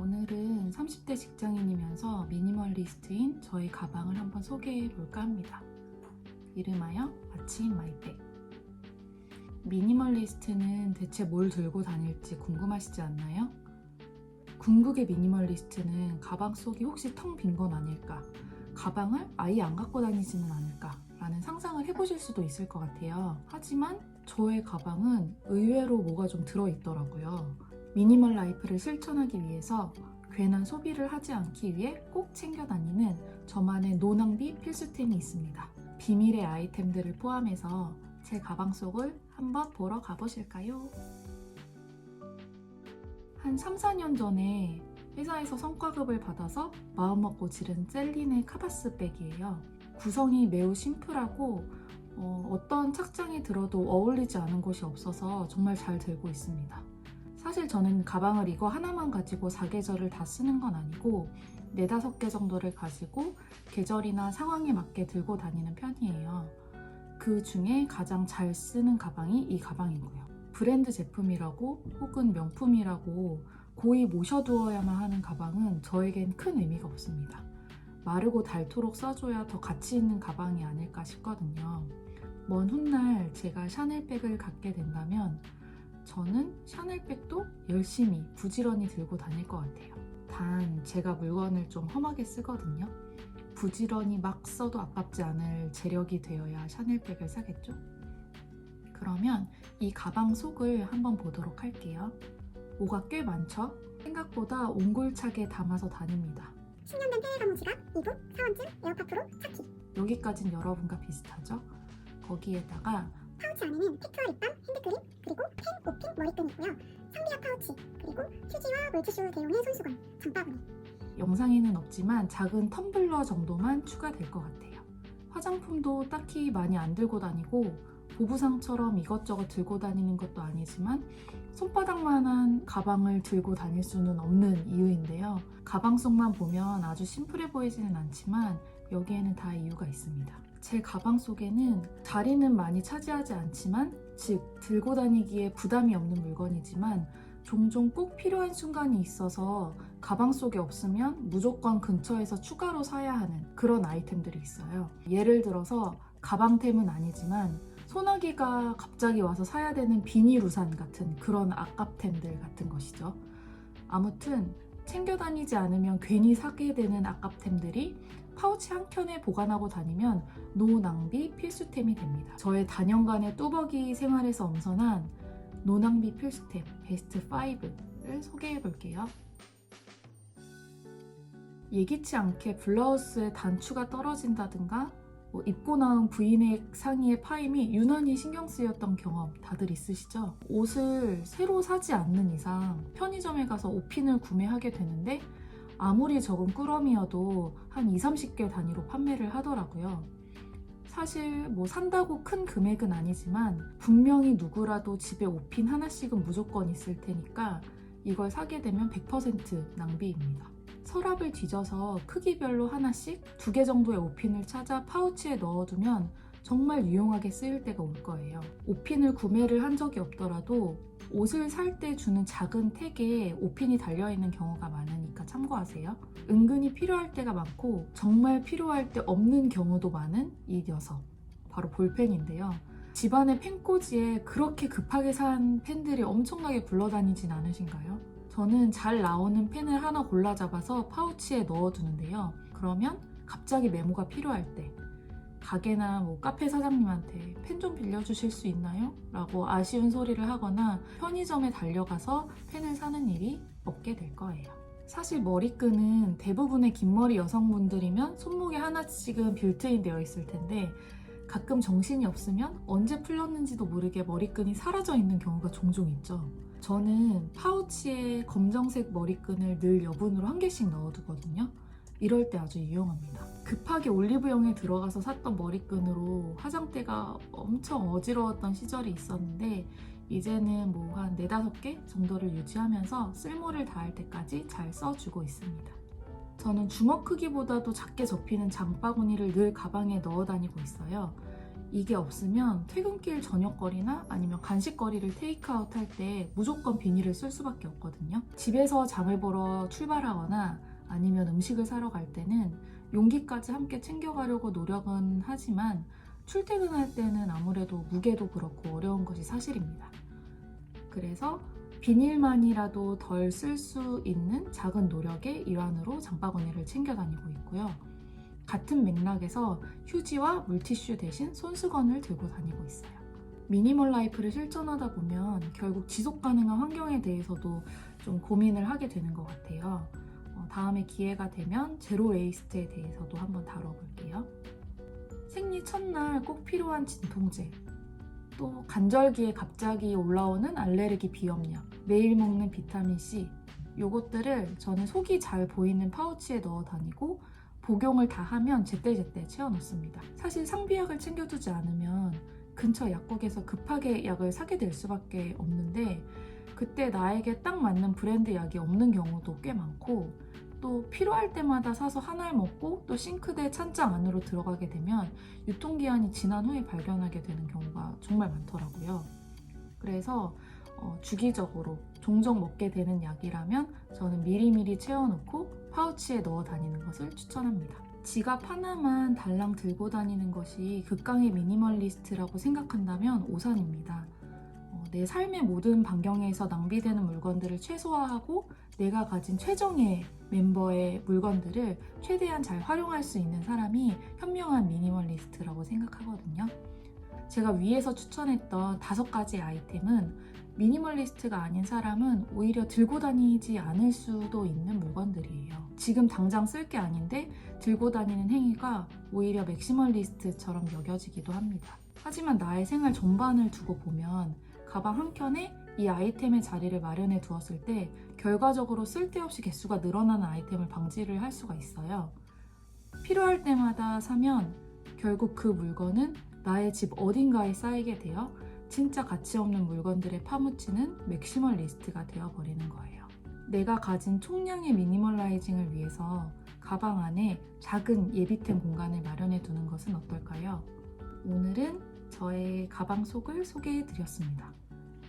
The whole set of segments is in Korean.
오늘은 30대 직장인이면서 미니멀리스트인 저의 가방을 한번 소개해 볼까 합니다. 이름하여 아침 마이백. 미니멀리스트는 대체 뭘 들고 다닐지 궁금하시지 않나요? 궁극의 미니멀리스트는 가방 속이 혹시 텅 빈 건 아닐까? 가방을 아예 안 갖고 다니지는 않을까? 라는 상상을 해보실 수도 있을 것 같아요. 하지만 저의 가방은 의외로 뭐가 좀 들어있더라고요. 미니멀 라이프를 실천하기 위해서 괜한 소비를 하지 않기 위해 꼭 챙겨 다니는 저만의 노낭비 필수템이 있습니다. 비밀의 아이템들을 포함해서 제 가방 속을 한번 보러 가보실까요? 한 3, 4년 전에 회사에서 성과급을 받아서 마음먹고 지른 셀린의 카바스 백이에요. 구성이 매우 심플하고 어, 떤 착장에 들어도 어울리지 않은 곳이 없어서 정말 잘 들고 있습니다. 사실 저는 가방을 이거 하나만 가지고 사계절을 다 쓰는 건 아니고 네다섯 개 정도를 가지고 계절이나 상황에 맞게 들고 다니는 편이에요. 그 중에 가장 잘 쓰는 가방이 이 가방이고요. 브랜드 제품이라고 혹은 명품이라고 고이 모셔두어야만 하는 가방은 저에겐 큰 의미가 없습니다. 마르고 닳도록 써줘야 더 가치 있는 가방이 아닐까 싶거든요. 먼 훗날 제가 샤넬백을 갖게 된다면 저는 샤넬백도 열심히 부지런히 들고 다닐 것 같아요. 단 제가 물건을 좀 험하게 쓰거든요. 부지런히 막 써도 아깝지 않을 재력이 되어야 샤넬백을 사겠죠? 그러면 이 가방 속을 한번 보도록 할게요. 뭐가 꽤 많죠? 생각보다 옹골차게 담아서 다닙니다. 10년 된 폐회사무 지갑, 이북, 사원증, 에어팟 프로, 차키 여기까진 여러분과 비슷하죠? 거기에다가 파우치 안에는 팩트와 립밤, 핸드크림, 그리고 펜, 오핀, 머리끈이 있고요 상비약 파우치, 그리고 휴지와 물티슈 대용의 손수건, 장바구니 영상에는 없지만 작은 텀블러 정도만 추가될 것 같아요. 화장품도 딱히 많이 안 들고 다니고 보부상처럼 이것저것 들고 다니는 것도 아니지만 손바닥만한 가방을 들고 다닐 수는 없는 이유인데요. 가방 속만 보면 아주 심플해 보이지는 않지만 여기에는 다 이유가 있습니다. 제 가방 속에는 자리는 많이 차지하지 않지만 즉 들고 다니기에 부담이 없는 물건이지만 종종 꼭 필요한 순간이 있어서 가방 속에 없으면 무조건 근처에서 추가로 사야 하는 그런 아이템들이 있어요. 예를 들어서 가방템은 아니지만 소나기가 갑자기 와서 사야 되는 비닐 우산 같은 그런 아깝템들 같은 것이죠. 아무튼 챙겨 다니지 않으면 괜히 사게 되는 아깝템들이 파우치 한 켠에 보관하고 다니면 노낭비 필수템이 됩니다. 저의 단연간의 뚜벅이 생활에서 엄선한 노낭비 필수템 베스트 5를 소개해 볼게요. 예기치 않게 블라우스의 단추가 떨어진다든가 뭐 입고 나온 브이넥 상의의 파임이 유난히 신경 쓰였던 경험 다들 있으시죠? 옷을 새로 사지 않는 이상 편의점에 가서 옷핀을 구매하게 되는데 아무리 적은 꾸러미여도 한 2, 30개 단위로 판매를 하더라고요. 사실 뭐 산다고 큰 금액은 아니지만 분명히 누구라도 집에 옷핀 하나씩은 무조건 있을 테니까 이걸 사게 되면 100% 낭비입니다. 서랍을 뒤져서 크기별로 하나씩 두 개 정도의 옷핀을 찾아 파우치에 넣어두면 정말 유용하게 쓰일 때가 올 거예요. 옷핀을 구매를 한 적이 없더라도 옷을 살 때 주는 작은 택에 옷핀이 달려있는 경우가 많으니까 참고하세요. 은근히 필요할 때가 많고 정말 필요할 때 없는 경우도 많은 이 녀석. 바로 볼펜인데요. 집안의 펜꽂이에 그렇게 급하게 산 펜들이 엄청나게 굴러다니진 않으신가요? 저는 잘 나오는 펜을 하나 골라 잡아서 파우치에 넣어두는데요. 그러면 갑자기 메모가 필요할 때 가게나 뭐 카페 사장님한테 펜 좀 빌려주실 수 있나요? 라고 아쉬운 소리를 하거나 편의점에 달려가서 펜을 사는 일이 없게 될 거예요. 사실 머리끈은 대부분의 긴 머리 여성분들이면 손목에 하나씩은 빌트인 되어 있을 텐데 가끔 정신이 없으면 언제 풀렸는지도 모르게 머리끈이 사라져 있는 경우가 종종 있죠. 저는 파우치에 검정색 머리끈을 늘 여분으로 한 개씩 넣어두거든요. 이럴 때 아주 유용합니다. 급하게 올리브영에 들어가서 샀던 머리끈으로 화장대가 엄청 어지러웠던 시절이 있었는데 이제는 뭐 한 네다섯 개 정도를 유지하면서 쓸모를 다할 때까지 잘 써주고 있습니다. 저는 주먹 크기보다도 작게 접히는 장바구니를 늘 가방에 넣어 다니고 있어요. 이게 없으면 퇴근길 저녁거리나 아니면 간식거리를 테이크아웃 할 때 무조건 비닐을 쓸 수밖에 없거든요. 집에서 장을 보러 출발하거나 아니면 음식을 사러 갈 때는 용기까지 함께 챙겨가려고 노력은 하지만 출퇴근할 때는 아무래도 무게도 그렇고 어려운 것이 사실입니다. 그래서 비닐만이라도 덜 쓸 수 있는 작은 노력의 일환으로 장바구니를 챙겨 다니고 있고요. 같은 맥락에서 휴지와 물티슈 대신 손수건을 들고 다니고 있어요. 미니멀 라이프를 실천하다 보면 결국 지속 가능한 환경에 대해서도 좀 고민을 하게 되는 것 같아요. 어, 다음에 기회가 되면 제로 웨이스트에 대해서도 한번 다뤄볼게요. 생리 첫날 꼭 필요한 진통제, 또 간절기에 갑자기 올라오는 알레르기 비염약, 매일 먹는 비타민C, 요것들을 저는 속이 잘 보이는 파우치에 넣어 다니고 복용을 다 하면 제때제때 채워 넣습니다. 사실 상비약을 챙겨두지 않으면 근처 약국에서 급하게 약을 사게 될 수밖에 없는데 그때 나에게 딱 맞는 브랜드 약이 없는 경우도 꽤 많고 또 필요할 때마다 사서 하나를 먹고 또 싱크대 찬장 안으로 들어가게 되면 유통기한이 지난 후에 발견하게 되는 경우가 정말 많더라고요. 그래서 어, 주기적으로 종종 먹게 되는 약이라면 저는 미리미리 채워놓고 파우치에 넣어 다니는 것을 추천합니다. 지갑 하나만 달랑 들고 다니는 것이 극강의 미니멀리스트라고 생각한다면 오산입니다. 어, 내 삶의 모든 반경에서 낭비되는 물건들을 최소화하고 내가 가진 최정의 멤버의 물건들을 최대한 잘 활용할 수 있는 사람이 현명한 미니멀리스트라고 생각하거든요. 제가 위에서 추천했던 다섯 가지 아이템은 미니멀리스트가 아닌 사람은 오히려 들고 다니지 않을 수도 있는 물건들이에요. 지금 당장 쓸 게 아닌데 들고 다니는 행위가 오히려 맥시멀리스트처럼 여겨지기도 합니다. 하지만 나의 생활 전반을 두고 보면 가방 한 켠에 이 아이템의 자리를 마련해 두었을 때 결과적으로 쓸데없이 개수가 늘어나는 아이템을 방지를 할 수가 있어요. 필요할 때마다 사면 결국 그 물건은 나의 집 어딘가에 쌓이게 되어 진짜 가치 없는 물건들에 파묻히는 맥시멀리스트가 되어버리는 거예요. 내가 가진 총량의 미니멀라이징을 위해서 가방 안에 작은 예비템 공간을 마련해 두는 것은 어떨까요? 오늘은 저의 가방 속을 소개해 드렸습니다.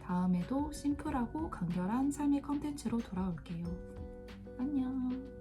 다음에도 심플하고 간결한 삶의 컨텐츠로 돌아올게요. 안녕.